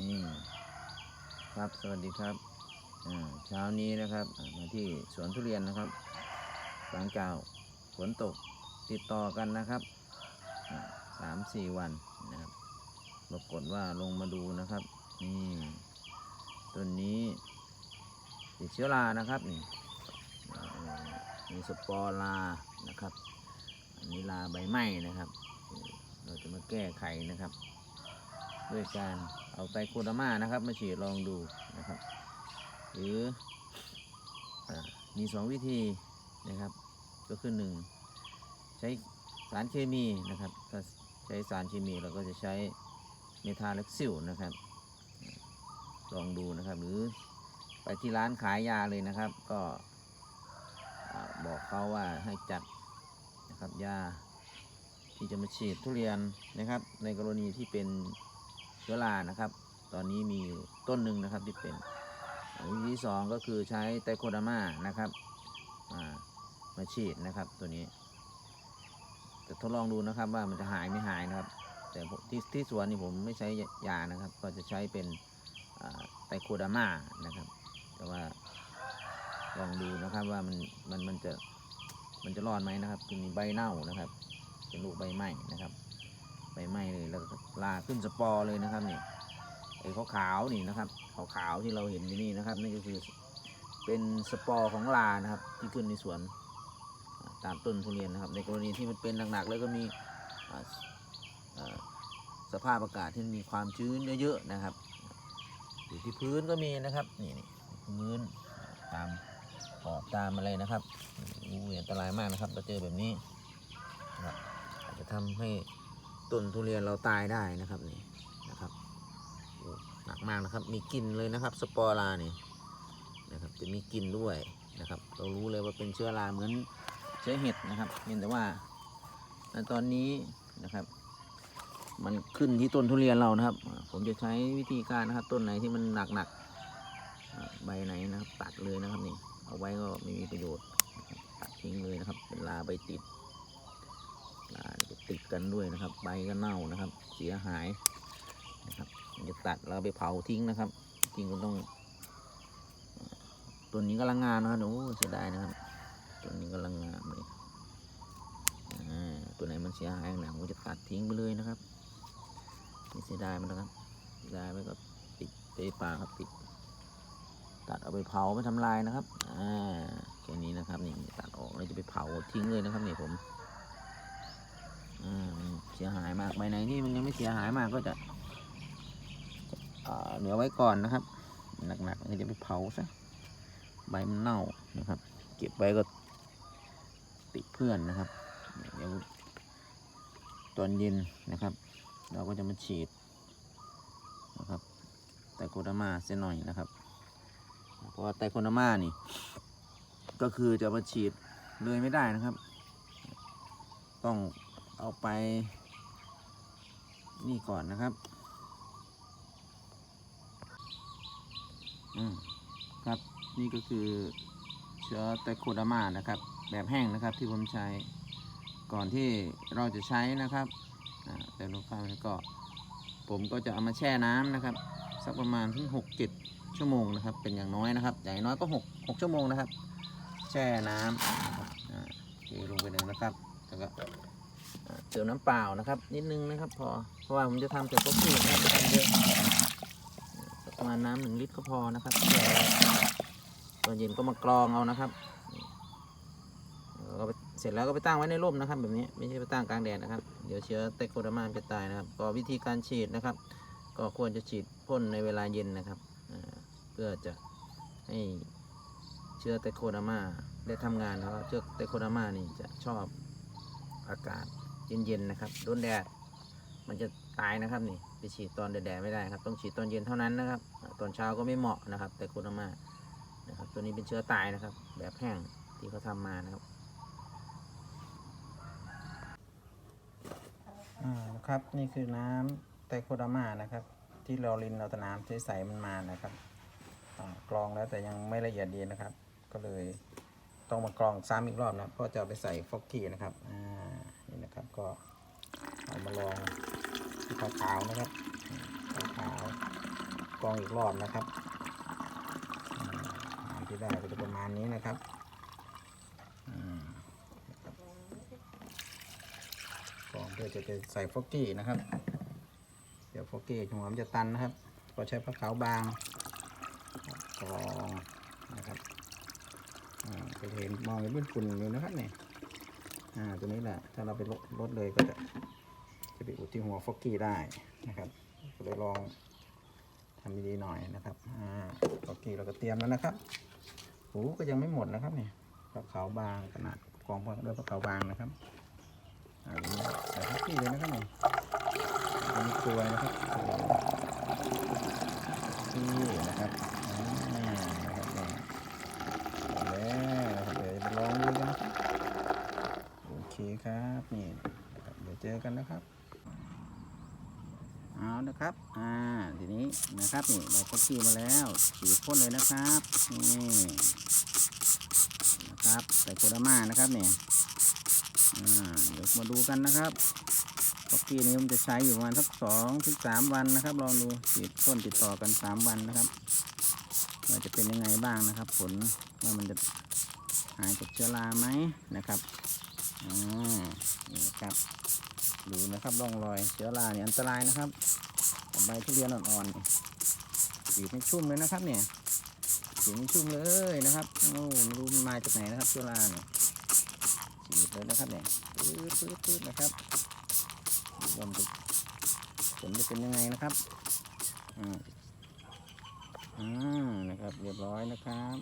นี่ครับสวัสดีครับเช้านี้นะครับมาที่สวนทุเรียนนะครับหลังจากฝนตกติดต่อกันนะครับสามสี่วันนะครับปรากฏว่าลงมาดูนะครับ นี่ต้นนี้ติดเชื้อรานะครับนี่มีสปอร์รานะครับอันนี้ลาใบไม้นะครับ เราจะมาแก้ไขนะครับ ด้วยการ เอาไตโคดามานะครับ มาฉีดลองดูนะครับ หรืออมีสองวิธีนะครับ ก็คือหนึ่งใช้สารเคมีนะครับถ้าใช้สารเคมีเราก็จะใช้เมทาเล็กซิลนะครับ ลองดูนะครับ หรือไปที่ร้านขายยาเลยนะครับ ก็บอกเขาว่าให้จัดนะครับยาที่จะมาฉีดทุเรียนนะครับ ในกรณีที่เป็น เชื้อรานะครับ ตอนนี้มีต้นหนึ่งนะครับที่เป็นวิธีที่สองก็คือใช้ไตโคดามานะครับอ่ามาฉีดนะครับตัวนี้จะทดลองดูนะครับว่ามันจะหายไม่หายนะครับ แต่ที่ที่สวนนี่ผมไม่ใช้ยานะครับ ก็จะใช้เป็นไตโคดามานะครับ แต่ว่าลองดูนะครับว่ามันมันมันจะมันจะรอดไหมนะครับคือมีใบเน่านะครับ เป็นลูกใบไหม้นะครับ ใบไหม้เลยแล้วลาขึ้นสปอร์เลยนะครับนี่ไอ้ขาวๆนี่นะครับขาวๆที่เราเห็นอยู่นี่นะครับนี่ก็คือเป็นสปอร์ของลานะครับ ที่ขึ้นในสวนตามต้นทุเรียนนะครับ ในกรณีที่มันเป็นหนักๆแล้วก็มีสภาพอากาศที่มีความชื้นเยอะๆนะครับอยู่ที่พื้นก็มีนะครับนี่นี่พื้นตามขอบตามอะไรนะครับอู้ยอันตรายมากนะครับเราเจอแบบนี้นะครับอาจจะทำให้ ต้นทุเรียนเราตายได้นะครับนี่นะครับหนักมากนะครับ มีกลิ่นเลยนะครับ สปอรานี่นะครับ จะมีกลิ่นด้วยนะครับ เรารู้เลยว่าเป็นเชื้อราเหมือนเชื้อเห็ดนะครับเพียงแต่ว่าตอนนี้นะครับ มันขึ้นที่ต้นทุเรียนเรานะครับ ผมจะใช้วิธีการนะครับ ต้นไหนที่มันหนักหนักๆใบไหนนะครับ ตัดเลยนะครับนี่ เอาไว้ก็ไม่มีประโยชน์ตัดทิ้งเลยนะครับเป็นลาใบติดลาจะ ติดกันด้วยนะครับ ใบก็เน่านะครับ เสียหายนะครับจะตัดแล้วไปเผาทิ้งนะครับ จริงก็ต้อง ตัวนี้กำลังงามนะครับโอ้เสียดายนะครับ ตัวนี้กำลังงามเลยตัวไหนมันเสียหายหนังก็จะตัดทิ้งไปเลยนะครับไม่เสียดายมันนะครับเสียดายไปก็ติดไปป่าครับติด ตัดเอาไปเผาไปทำลายนะครับอ่าแค่นี้นะครับนี่ตัดออกแล้วจะไปเผาทิ้งเลยนะครับนี่ผม เสียหายมากใบไหนที่มันยังไม่เสียหายมากก็จะเหลือไว้ก่อนนะครับ หนักๆก็จะไปเผาซะใบมันเน่านะครับ เก็บไว้ก็ติดเพื่อนนะครับเดี๋ยวตอนเย็นนะครับ เราก็จะมาฉีดนะครับไตรโคดามาเสียหน่อยนะครับ เพราะว่าไตรโคดามานี่ ก็คือจะมาฉีดเลยไม่ได้นะครับ ต้อง เอาไป นี่ก่อนนะครับ อืมครับนี่ก็คือเชื้อไตโคดามานะครับ แบบแห้งนะครับที่ผมใช้ก่อนที่เราจะใช้นะครับแต่ลูกค้าก็ ผมก็จะเอามาแช่น้ำนะครับ สักประมาณที่หกเจ็ดชั่วโมงนะครับ เป็นอย่างน้อยนะครับ อย่างน้อยก็หกหกชั่วโมงนะครับ แช่น้ำนะครับอ่าเทลงไปเลยนะครับแล้วก็ เติมน้ำเปล่านะครับ นิดนึงนะครับ พอเพราะว่าผมจะทำแต่ก็ขี้นะครับจะทำเยอะประมาณน้ำหนึ่งลิตรก็พอนะครับตอนเย็นก็มากรองเอานะครับก็เสร็จแล้วก็ไปตั้งไว้ในร่มนะครับ แบบนี้ไม่ใช่ไปตั้งกลางแดดนะครับ เดี๋ยวเชื้อไตโคดามานจะตายนะครับ ก็วิธีการฉีดนะครับ ก็ควรจะฉีดพ่นในเวลาเย็นนะครับเพื่อจะให้เชื้อไตโคดามาได้ทำงานแล้วเชื้อไตโคดามานี่จะชอบอากาศ เย็นๆนะครับโดนแดดมันจะตายนะครับนี่ไปฉีดตอนแดดๆไม่ได้ครับ ต้องฉีดตอนเย็นเท่านั้นนะครับ ตอนเช้าก็ไม่เหมาะนะครับ แต่โคนามานะครับตัวนี้เป็นเชื้อตายนะครับ แบบแห้งที่เขาทำมานะครับอ่าครับนี่คือน้ำไตรโคดามานะครับ ที่เราลินเราตน้ำใสมันมานะครับกรองแล้วแต่ยังไม่ละเอียดดีนะครับ ก็เลยต้องมากรองซ้ำอีกรอบนะเพราะจะเอาไปใส่ฟอกกี้นะครับอ่า นะครับ ก็เอามาลองที่ขาวๆนะครับขาวกองอีกรอบนะครับอ่านที่ได้ก็จะประมาณนี้นะครับกรองเพื่อจะจะใส่ฟอกกี้นะครับ เดี๋ยวฟอกกี้หัวมันจะตันนะครับ ก็ใช้ผ้าขาวบางกรองนะครับก็เห็นมองเห็นเป็นฝุ่นอยู่นะครับเนี่ย อ่าตัวนี้แหละ ถ้าเราไปลดลดเลยก็จะจะไปอุดที่หัวฟอกกี้ได้นะครับก็เลยลองทำดีๆหน่อยนะครับอ่าฟอกกี้เราก็เตรียมแล้วนะครับหูก็ยังไม่หมดนะครับเนี่ยผ้าขาวบางขนาดกรองด้วยผ้าขาวบางนะครับอ่าใส่ฟอกกี้เลยนะครับเนี่ยตัวนี้ตัวนะครับตัว นี่นะครับอ่านะครับนี่เอาแล้วนะครับเดี๋ยวจะไปลองดูกันนะครับโอเคครับ นี่นะครับเดี๋ยวเจอกันนะครับเอานะครับ อ่า ทีนี้นะครับนี่ได้พักกี้มาแล้วฉีดพ่นเลยนะครับ นี่นะครับ ใส่โคดาม่านะครับเนี่ยอ่า เดี๋ยวมาดูกันนะครับพักกี้นี้มันจะใช้อยู่ประมาณสักสองถึงสามวันนะครับ ลองดูฉีดพ่นติดต่อกันสามวันนะครับว่าจะเป็นยังไงบ้างนะครับ ผลว่ามันจะหายจากเชื้อราไหมนะครับอ่า นี่นะครับดูนะครับร่องรอยเชื้อราเนี่ยอันตรายนะครับกับใบทุเรียนอ่อนๆนี่ฉีดให้ชุ่มเลยนะครับเนี่ยฉีดให้ชุ่มเลยนะครับโอ้ไม่รู้มันมาจากไหนนะครับเชื้อราเนี่ยฉีดเลยนะครับเนี่ยปื๊ดปื๊ดปื๊ดนะครับดูว่ามันจะผลจะเป็นยังไงนะครับอ่าอ่านะครับเรียบร้อยนะครับ